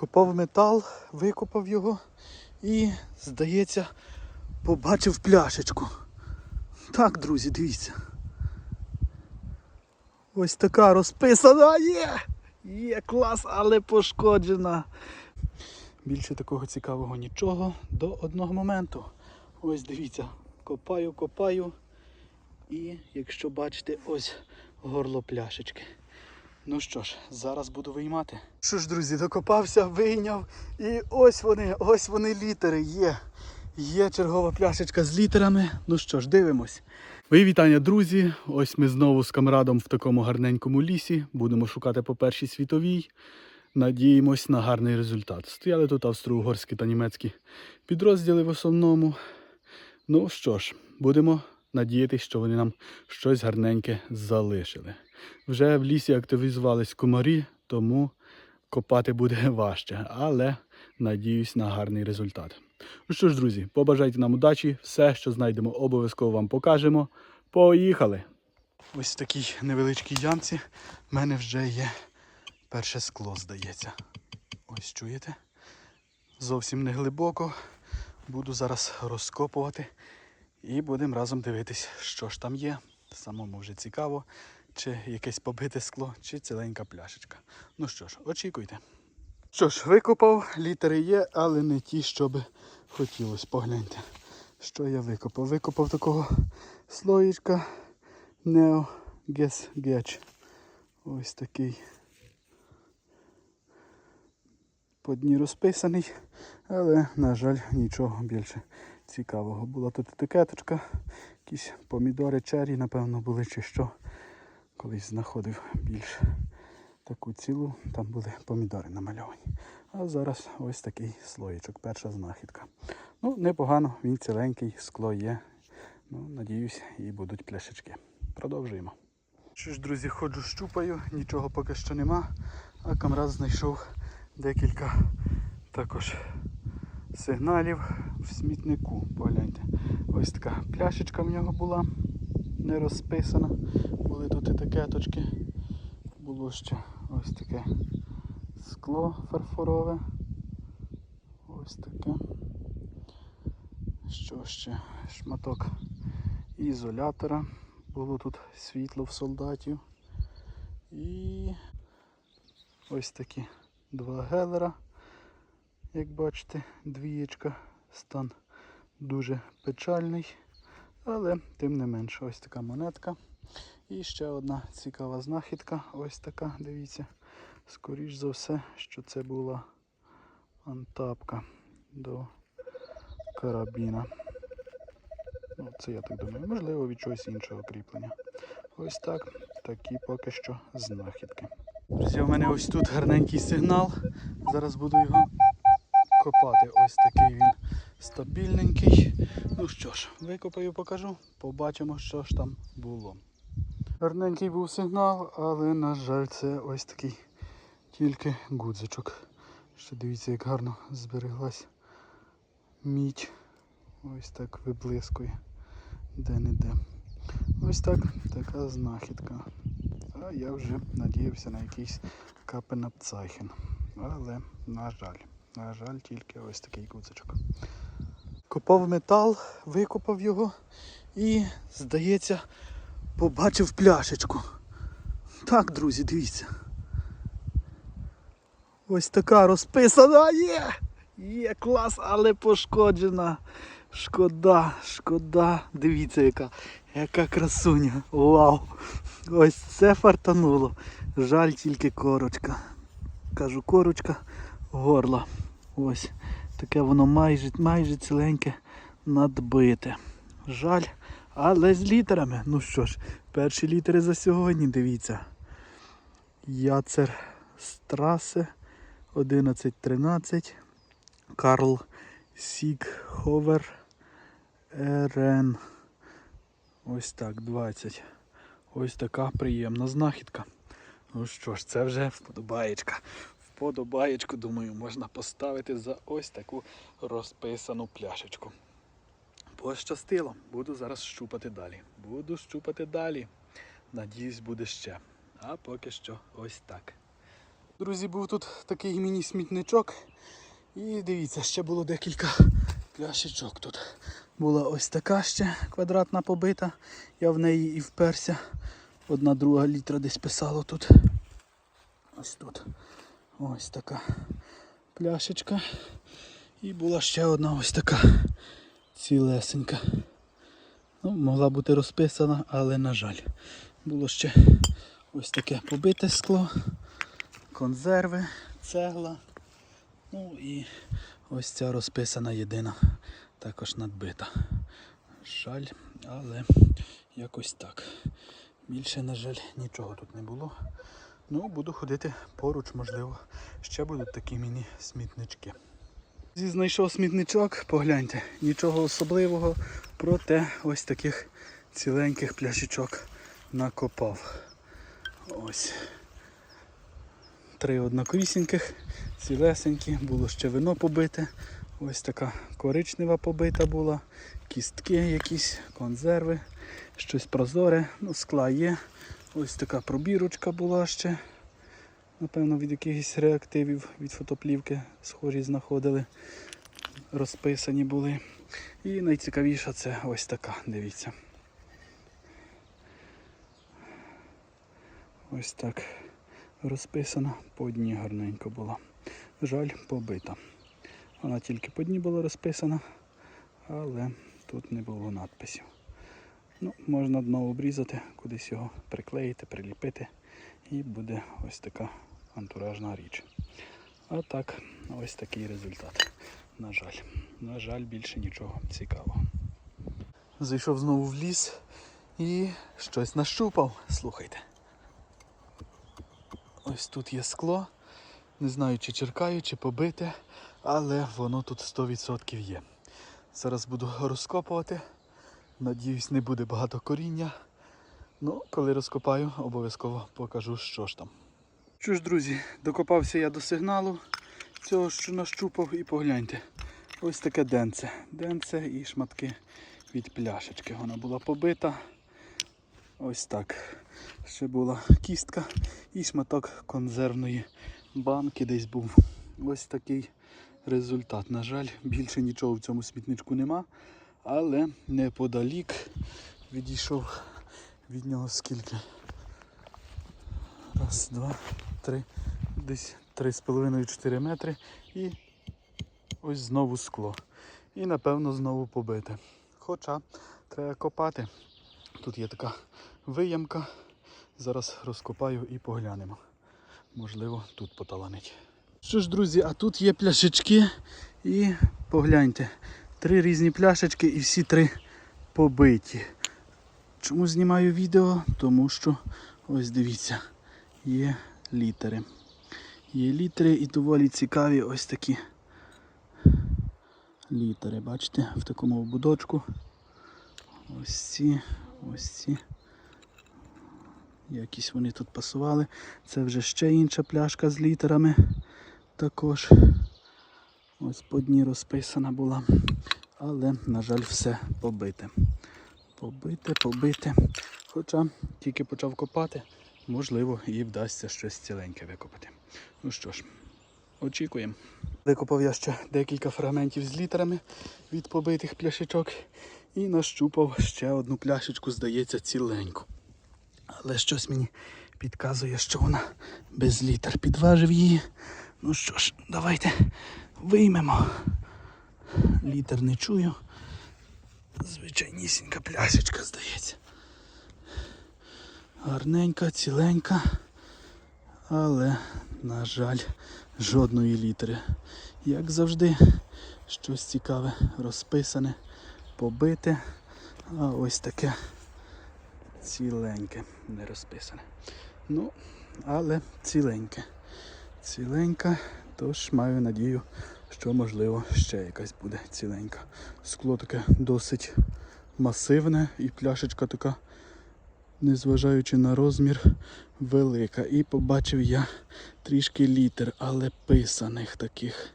Копав метал, викопав його і, здається, побачив пляшечку. Так, друзі, дивіться. Ось така розписана є! Є клас, але пошкоджена. Більше такого цікавого нічого до одного моменту. Ось дивіться, копаю, копаю. І якщо бачите, ось горло пляшечки. Ну що ж, зараз буду виймати. Що ж, друзі, докопався, вийняв. І ось вони, ось вони літери є. Є чергова пляшечка з літерами. Ну що ж, дивимось. Мої вітання, друзі. Ось ми знову з камрадом в такому гарненькому лісі. Будемо шукати по першій світовій. Надіємось на гарний результат. Стояли тут австро-угорські та німецькі підрозділи в основному. Ну що ж, будемо надіятися, що вони нам щось гарненьке залишили. Вже в лісі активізувались комарі, тому копати буде важче, але надіюсь на гарний результат. Ну що ж, друзі, побажайте нам удачі, все, що знайдемо, обов'язково вам покажемо. Поїхали! Ось в такій невеличкій ямці в мене вже є перше скло, здається. Ось чуєте? Зовсім не глибоко. Буду зараз розкопувати і будемо разом дивитись, що ж там є. Самому вже цікаво, чи якесь побите скло, чи ціленька пляшечка. Ну що ж, очікуйте. Що ж, викопав, літери є, але не ті, що би хотілося. Погляньте, що я викопав. Викопав такого слоїчка Neo Guess Getch. Ось такий. По дні розписаний, але, на жаль, нічого більше цікавого. Була тут етикеточка, якісь помідори, чері, напевно, були чи що. Колись знаходив більш таку цілу, там були помідори намальовані. А зараз ось такий слоєчок, перша знахідка. Ну, непогано, він ціленький, скло є. Ну, надіюсь, і будуть пляшечки. Продовжуємо. Що ж, друзі, ходжу, щупаю, нічого поки що нема, а камрад знайшов декілька також сигналів в смітнику. Погляньте. Ось така пляшечка в нього була, не розписана. Були тут етикеточки. Було ще ось таке скло фарфорове. Ось таке. Що ще? Шматок ізолятора. Було тут світло в солдатів. І ось такі два гелера. Як бачите, двієчка. Стан дуже печальний. Але тим не менше, ось така монетка. І ще одна цікава знахідка. Ось така, дивіться. Скоріш за все, що це була антапка до карабіна. Ну, це я так думаю. Можливо, від чогось іншого кріплення. Ось так. Такі поки що знахідки. Друзі, у мене ось тут гарненький сигнал. Зараз буду його копати. Ось такий він стабільненький. Ну що ж, викопаю, покажу. Побачимо, що ж там було. Гарненький був сигнал, але, на жаль, це ось такий тільки гудзичок. Ще дивіться, як гарно збереглась мідь. Ось так виблискує де-не-де. Ось так така знахідка. А я вже надіявся на якийсь капенапцайхен. Але, на жаль, на жаль, тільки ось такий гудзичок. Копав метал, викопав його і, здається, побачив пляшечку. Так, друзі, дивіться. Ось така розписана є! Є клас, але пошкоджена. Шкода, шкода. Дивіться, яка, яка красуня. Вау! Ось це фартануло. Жаль тільки корочка. Кажу, корочка горла. Ось. Таке воно майже, майже ціленьке надбите. Жаль, але з літерами. Ну що ж, перші літери за сьогодні, дивіться. Яцер Страсе 1113. Карл Сігховер РН. Ось так, 20. Ось така приємна знахідка. Ну що ж, це вже вподобаєчка. Вподобаєчку, думаю, можна поставити за ось таку розписану пляшечку. Пощастило. Буду зараз щупати далі. Буду щупати далі. Надіюсь, буде ще. А поки що ось так. Друзі, був тут такий міні-смітничок. І дивіться, ще було декілька пляшечок тут. Була ось така ще квадратна побита. Я в неї і вперся. Одна друга літра десь писало тут. Ось тут. Ось така пляшечка. І була ще одна ось така цілесенька. Ну, могла бути розписана, але на жаль. Було ще ось таке побите скло, консерви, цегла. Ну і ось ця розписана єдина, також надбита. Жаль, але якось так. Більше, на жаль, нічого тут не було. Ну, буду ходити поруч, можливо, ще будуть такі міні-смітнички. Знайшов смітничок, погляньте, нічого особливого, проте ось таких ціленьких пляшечок накопав. Ось. Три однокорісіньких, цілесенькі, було ще вино побите. Ось така коричнева побита була, кістки якісь, консерви, щось прозоре, ну скла є. Ось така пробірочка була ще. Напевно, від якихось реактивів від фотоплівки схожі знаходили, розписані були. І найцікавіша це ось така, дивіться. Ось так розписана, по дні гарненько була. Жаль, побита. Вона тільки по дні була розписана, але тут не було надписів. Ну, можна дно обрізати, кудись його приклеїти, приліпити і буде ось така антуражна річ. А так, ось такий результат. На жаль. На жаль, більше нічого цікавого. Зайшов знову в ліс і щось нащупав. Слухайте. Ось тут є скло. Не знаю, чи черкаю, чи побите, але воно тут 100% є. Зараз буду розкопувати. Надіюсь, не буде багато коріння. Ну, коли розкопаю, обов'язково покажу, що ж там. Що ж, друзі, докопався я до сигналу цього, що нащупав, і погляньте. Ось таке денце. Денце і шматки від пляшечки. Вона була побита. Ось так. Ще була кістка і шматок консервної банки десь був. Ось такий результат. На жаль, більше нічого в цьому смітничку нема. Але неподалік відійшов від нього скільки. Раз, два, три, десь три з половиною чотири метри і ось знову скло. І напевно знову побите. Хоча треба копати. Тут є така виямка. Зараз розкопаю і поглянемо. Можливо, тут поталанить. Що ж, друзі, а тут є пляшечки і погляньте. Три різні пляшечки і всі три побиті. Чому знімаю відео? Тому що ось дивіться, є літери. Є літери і доволі цікаві ось такі літери. Бачите, в такому ободочку. Ось ці, ось ці. Якісь вони тут пасували. Це вже ще інша пляшка з літерами. Також ось по дні розписана була. Але, на жаль, все побите. Побите, побите. Хоча тільки почав копати, можливо, і вдасться щось ціленьке викопати. Ну що ж, очікуємо. Викопав я ще декілька фрагментів з літерами від побитих пляшечок і нащупав ще одну пляшечку, здається, ціленьку. Але щось мені підказує, що вона без літер. Підважив її. Ну що ж, давайте виймемо. Літер не чую. Звичайнісінька пляшечка, здається. Гарненька, ціленька. Але, на жаль, жодної літери. Як завжди, щось цікаве розписане, побите. А ось таке ціленьке, не розписане. Ну, але ціленьке. Ціленька, тож маю надію, що можливо ще якась буде ціленька. Скло таке досить масивне і пляшечка така, незважаючи на розмір, велика. І побачив я трішки літер, але писаних таких.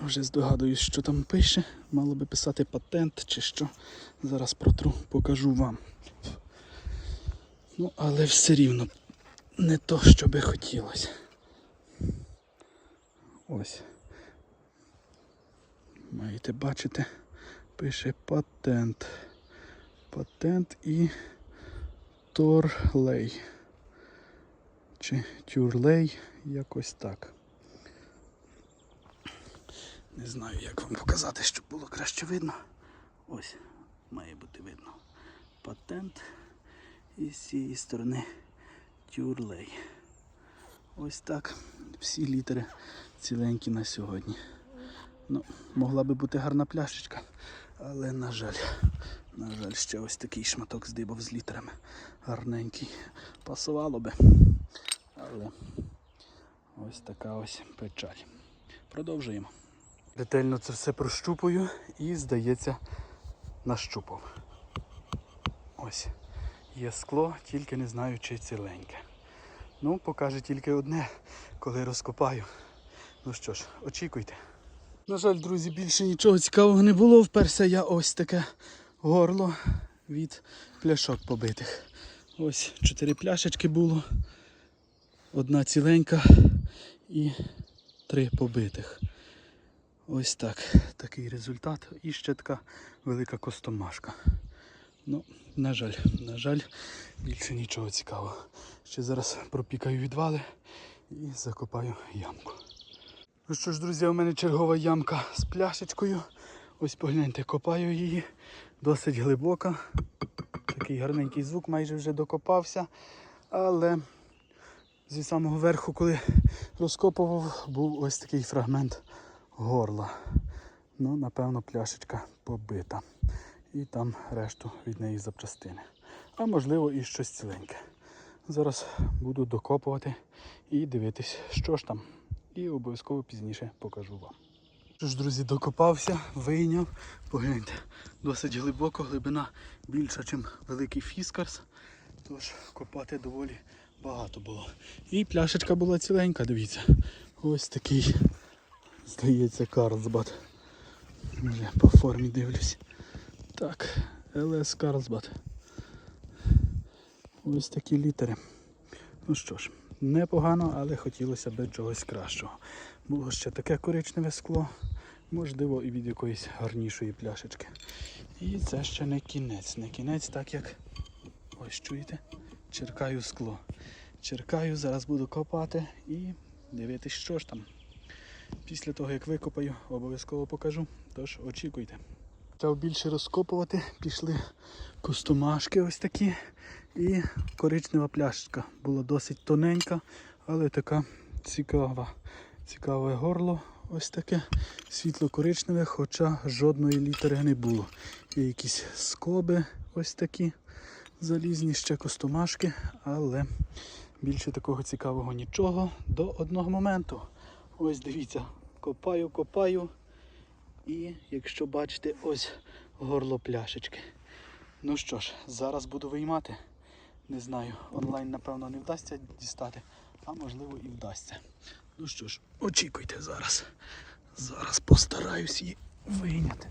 Вже здогадуюсь, що там пише. Мало би писати патент чи що. Зараз протру, покажу вам. Ну, але все рівно не то, що би хотілося. Ось. Маєте бачити, пише патент. Патент і Торлей. Чи тюрлей, якось так. Не знаю, як вам показати, щоб було краще видно. Ось, має бути видно. Патент. І з цієї сторони тюрлей. Ось так. Всі літери ціленькі на сьогодні. Ну, могла би бути гарна пляшечка, але на жаль, на жаль, ще ось такий шматок здибав з літерами. Гарненький. Пасувало би. Але ось така ось печаль. Продовжуємо. Ретельно це все прощупую і, здається, нащупав. Ось. Є скло, тільки не знаю, чи ціленьке. Ну, покаже тільки одне, коли розкопаю. Ну що ж, очікуйте. На жаль, друзі, більше нічого цікавого не було. Вперся я ось таке горло від пляшок побитих. Ось чотири пляшечки було. Одна ціленька і три побитих. Ось так. Такий результат. І ще така велика костомашка. Ну, на жаль, на жаль, більше нічого цікавого. Ще зараз пропікаю відвали і закопаю ямку. Ну що ж, друзі, у мене чергова ямка з пляшечкою. Ось погляньте, копаю її. Досить глибока. Такий гарненький звук, майже вже докопався. Але зі самого верху, коли розкопував, був ось такий фрагмент горла. Ну, напевно, пляшечка побита. І там решту від неї запчастини. А можливо і щось ціленьке. Зараз буду докопувати і дивитись, що ж там. І обов'язково пізніше покажу вам. Що ж, друзі, докопався, вийняв. Погляньте, досить глибоко, глибина більша, ніж великий фіскарс. Тож копати доволі багато було. І пляшечка була ціленька, дивіться. Ось такий, здається, Карлсбад. Вже по формі дивлюсь. Так, ЛС Карлсбад. Ось такі літери. Ну що ж, непогано, але хотілося б чогось кращого. Було ще таке коричневе скло, можливо, і від якоїсь гарнішої пляшечки. І це ще не кінець. Не кінець, так як ось чуєте, черкаю скло. Черкаю, зараз буду копати і дивитись, що ж там. Після того, як викопаю, обов'язково покажу. Тож очікуйте. Почав більше розкопувати, пішли костомашки ось такі. І коричнева пляшечка. Була досить тоненька, але така цікава. Цікаве горло ось таке. Світло-коричневе, хоча жодної літери не було. Є якісь скоби ось такі залізні, ще костомашки, але більше такого цікавого нічого до одного моменту. Ось дивіться, копаю, копаю. І якщо бачите, ось горло пляшечки. Ну що ж, зараз буду виймати. Не знаю, онлайн, напевно, не вдасться дістати, а можливо і вдасться. Ну що ж, очікуйте зараз. Зараз постараюсь її вийняти.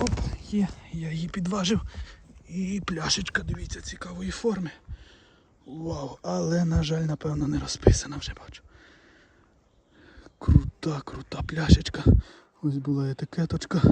Оп, є, я її підважив. І пляшечка, дивіться, цікавої форми. Вау, але, на жаль, напевно, не розписана вже бачу. Крута, крута пляшечка. Ось була етикеточка.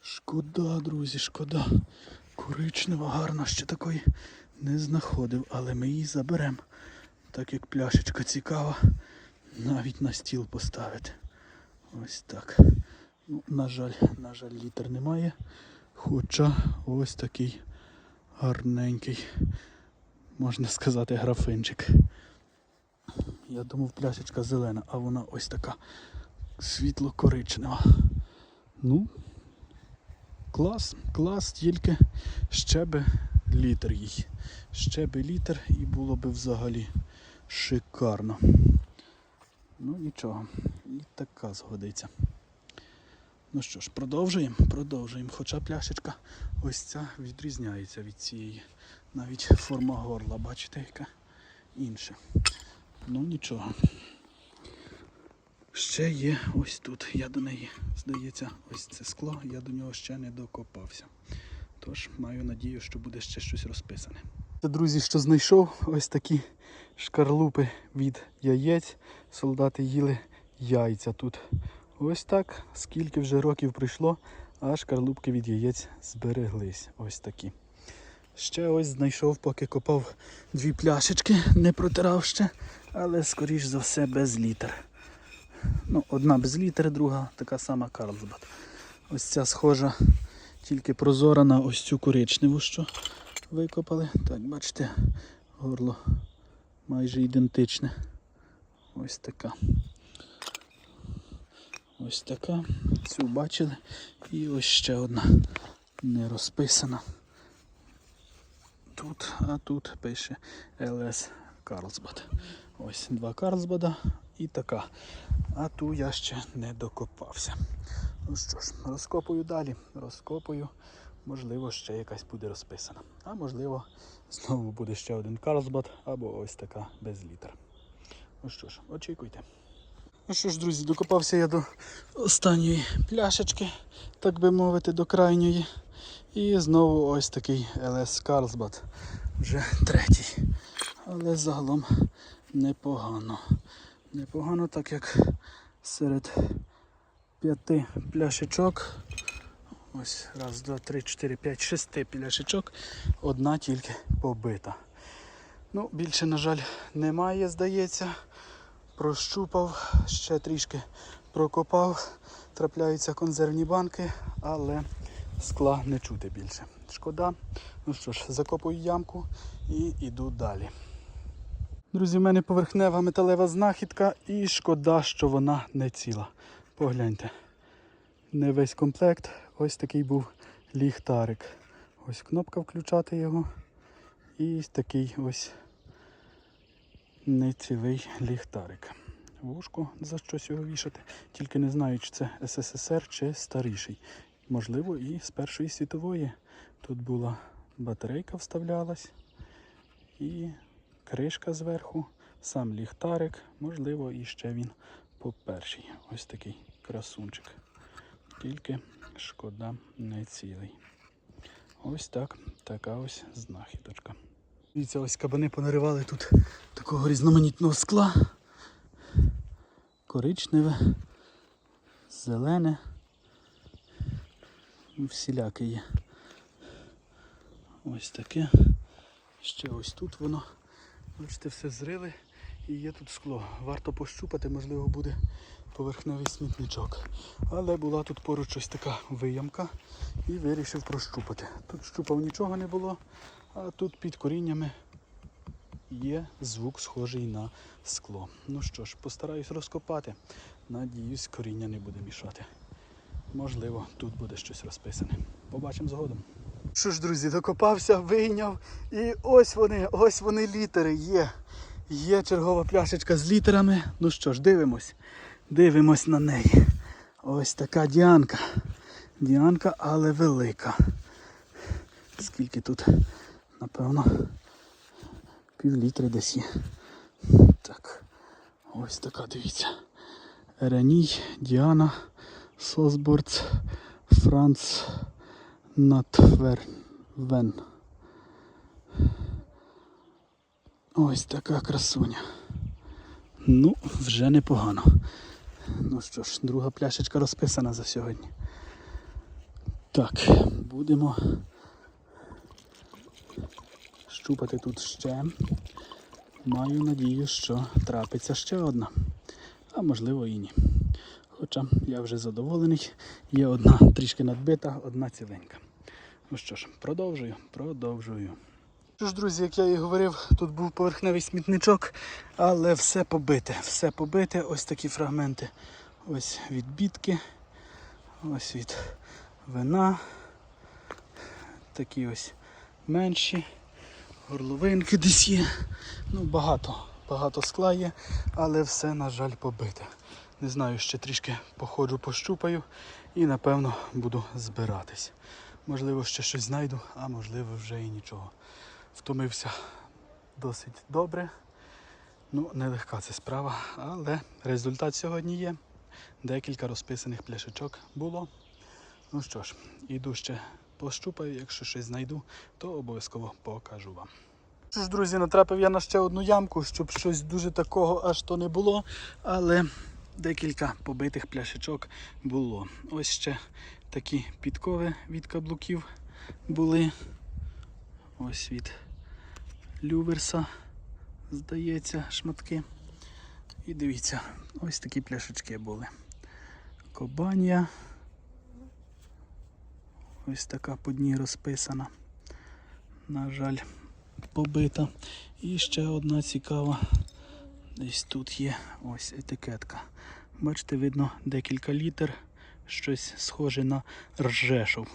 Шкода, друзі, шкода. Коричнева, гарна, ще такої не знаходив, але ми її заберемо. Так як пляшечка цікава, навіть на стіл поставити. Ось так. Ну, на жаль, на жаль, літер немає. Хоча ось такий гарненький, можна сказати, графинчик. Я думав, пляшечка зелена, а вона ось така світло-коричнева. Ну, клас, клас, тільки ще би літр їй. Ще би літр і було би взагалі шикарно. Ну нічого, і така згодиться. Ну що ж, продовжуємо, продовжуємо. Хоча пляшечка ось ця відрізняється від цієї. Навіть форма горла, бачите, яка інша. Ну нічого. Ще є ось тут. Я до неї, здається, ось це скло, я до нього ще не докопався. Тож маю надію, що буде ще щось розписане. Це, друзі, що знайшов ось такі шкарлупи від яєць. Солдати їли яйця тут. Ось так, скільки вже років пройшло, а шкарлупки від яєць збереглись. Ось такі. Ще ось знайшов, поки копав дві пляшечки, не протирав ще, але скоріш за все без літер. Ну, одна без літер, друга така сама Карлсбад. Ось ця схожа, тільки прозора на ось цю коричневу, що викопали. Так, бачите, горло майже ідентичне. Ось така. Ось така. Цю бачили. І ось ще одна не розписана. Тут, а тут пише LS Карлсбад. Ось два Карлсбада і така. А ту я ще не докопався. Ну що ж, розкопую далі. Розкопую. Можливо, ще якась буде розписана. А можливо, знову буде ще один Карлсбад або ось така без літер. Ну що ж, очікуйте. Ну що ж, друзі, докопався я до останньої пляшечки, так би мовити, до крайньої. І знову ось такий LS Carlsbad. Вже третій. Але загалом непогано. Непогано, так як серед п'яти пляшечок. Ось раз, два, три, чотири, п'ять, шести пляшечок. Одна тільки побита. Ну, більше, на жаль, немає, здається. Прощупав, ще трішки прокопав. Трапляються консервні банки, але скла не чути більше. Шкода. Ну що ж, закопую ямку і йду далі. Друзі, в мене поверхнева металева знахідка і шкода, що вона не ціла. Погляньте. Не весь комплект. Ось такий був ліхтарик. Ось кнопка включати його. І такий ось нецілий ліхтарик. Вушко за щось його вішати. Тільки не знаю, чи це СССР чи старіший. Можливо, і з Першої світової. Тут була батарейка вставлялась і кришка зверху, сам ліхтарик, можливо, і ще він по першій. Ось такий красунчик. Тільки шкода не цілий. Ось так, така ось знахідочка. Дивіться, ось кабани понаривали тут такого різноманітного скла. Коричневе, зелене. Ну, Всіляке є. Ось таке. Ще ось тут воно. Бачите, все зрили і є тут скло. Варто пощупати, можливо, буде поверхневий смітничок. Але була тут поруч ось така виямка і вирішив прощупати. Тут щупав нічого не було, а тут під коріннями є звук схожий на скло. Ну що ж, постараюсь розкопати. Надіюсь, коріння не буде мішати. Можливо, тут буде щось розписане. Побачимо згодом. Що ж, друзі, докопався, вийняв. І ось вони, ось вони літери є. Є чергова пляшечка з літерами. Ну що ж, дивимось. Дивимось на неї. Ось така діанка. Діанка, але велика. Скільки тут, напевно, пів літри десь є. Так. Ось така, дивіться. Реній, Діана, Сосборц, Франц, Натвервен. Ось така красуня. Ну, вже непогано. Ну що ж, друга пляшечка розписана за сьогодні. Так, будемо щупати тут ще. Маю надію, що трапиться ще одна. А можливо і ні. Хоча я вже задоволений. Є одна трішки надбита, одна ціленька. Ну що ж, продовжую, продовжую. Що ж, друзі, як я і говорив, тут був поверхневий смітничок, але все побите. Все побите. Ось такі фрагменти. Ось від бітки, ось від вина. Такі ось менші. Горловинки десь є. Ну, багато, багато скла є, але все, на жаль, побите. Не знаю, ще трішки походжу, пощупаю і напевно буду збиратись. Можливо, ще щось знайду, а можливо вже і нічого. Втомився досить добре. Ну, нелегка це справа, але результат сьогодні є. Декілька розписаних пляшечок було. Ну що ж, іду ще пощупаю, якщо щось знайду, то обов'язково покажу вам. Що ж, друзі, натрапив я на ще одну ямку, щоб щось дуже такого аж то не було, але декілька побитих пляшечок було. Ось ще такі підкови від каблуків були. Ось від люверса, здається, шматки. І дивіться, ось такі пляшечки були. Кобанія. Ось така по дні розписана. На жаль, побита. І ще одна цікава. Десь тут є ось етикетка. Бачите, видно декілька літер. Щось схоже на ржешов.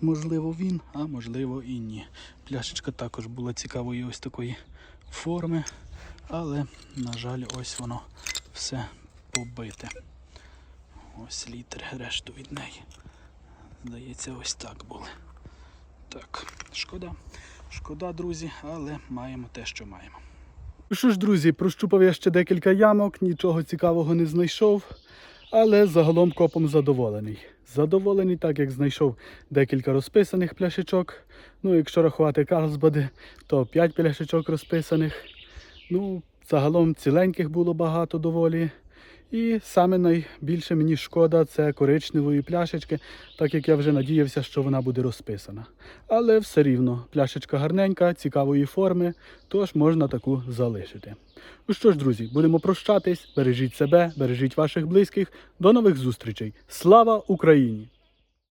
Можливо, він, а можливо і ні. Пляшечка також була цікавої ось такої форми, але, на жаль, ось воно все побите. Ось літери, решту від неї. Здається, ось так були. Так, шкода. Шкода, друзі, але маємо те, що маємо. Що ж, друзі, прощупав я ще декілька ямок, нічого цікавого не знайшов, але загалом копом задоволений. Задоволений, так як знайшов декілька розписаних пляшечок. Ну, якщо рахувати Карлсбади, то 5 пляшечок розписаних. Ну, загалом ціленьких було багато доволі. І саме найбільше мені шкода це коричневої пляшечки, так як я вже надіявся, що вона буде розписана. Але все рівно, пляшечка гарненька, цікавої форми, тож можна таку залишити. Ну що ж, друзі, будемо прощатись. Бережіть себе, бережіть ваших близьких. До нових зустрічей. Слава Україні!